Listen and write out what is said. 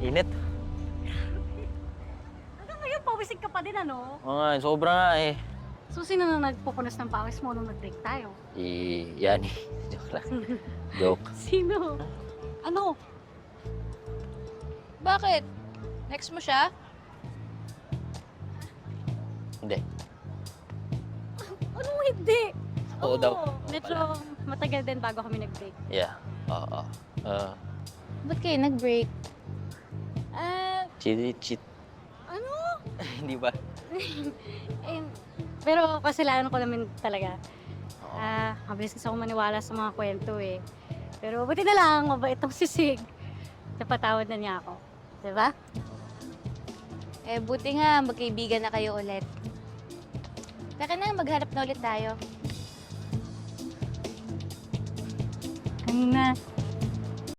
Init. Hanggang ngayon, pawisig ka pa din, ano? Oo nga, sobra nga eh. So, sino na nagpupunas ng pawis mo nung nag-break tayo? I, yan eh. Joke lang. Joke. Sino? Ano? Bakit? Next mo siya? Hindi. Ano hindi? Oo daw. Medyo matagal din bago kami nag-break. Yeah. Oo. Uh, Ba't kayo nag-break? Cheat, cheat. ano? Hindi ba? Eh, pero kasalanan ko naman talaga. Ah, mabilis kasi ako maniwala sa mga kwento eh. Pero buti na lang, mabait tong sisig. Napatawad na niya ako. Diba? Eh, buti nga, magkaibigan na kayo ulit. Tara na, maghanap na ulit tayo. Ano na?